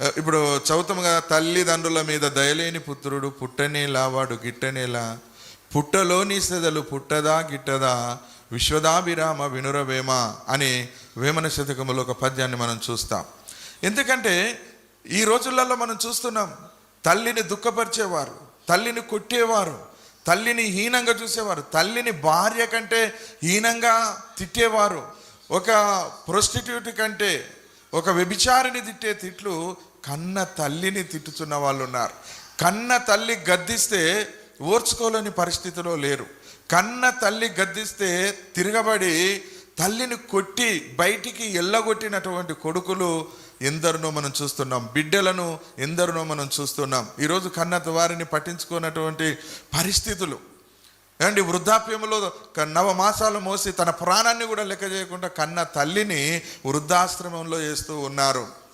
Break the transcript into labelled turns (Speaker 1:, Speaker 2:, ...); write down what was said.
Speaker 1: ఇప్పుడు చౌతముగా తల్లిదండ్రుల మీద దయలేని పుత్రుడు పుట్టనేలా వాడు గిట్టనేలా పుట్టలోని సెదలు పుట్టదా గిట్టదా విశ్వదాభిరామ వినురవేమ అని వేమన శతకములో ఒక పద్యాన్ని మనం చూస్తాం. ఎందుకంటే ఈ రోజులలో మనం చూస్తున్నాం తల్లిని దుఃఖపరిచేవారు తల్లిని కొట్టేవారు తల్లిని హీనంగా చూసేవారు తల్లిని భార్య కంటే హీనంగా తిట్టేవారు ఒక ప్రొస్టిట్యూట్ కంటే ఒక వ్యభిచారిని తిట్టే తిట్లు కన్న తల్లిని తిట్టుతున్న వాళ్ళు ఉన్నారు కన్న తల్లి గద్దిస్తే ఓర్చుకోలేని పరిస్థితిలో లేరు. కన్న తల్లి గద్దిస్తే తిరగబడి తల్లిని కొట్టి బయటికి ఎల్లగొట్టినటువంటి కొడుకులు ఎందరినో మనం చూస్తున్నాం. బిడ్డలను ఎందరినో మనం చూస్తున్నాం. ఈరోజు కన్న వారిని పట్టించుకున్నటువంటి పరిస్థితులు. ఏమండి వృద్ధాప్యంలో నవమాసాలు మోసి తన ప్రాణాన్ని కూడా లెక్క చేయకుండా కన్న తల్లిని వృద్ధాశ్రమంలో వేస్తూ ఉన్నారు.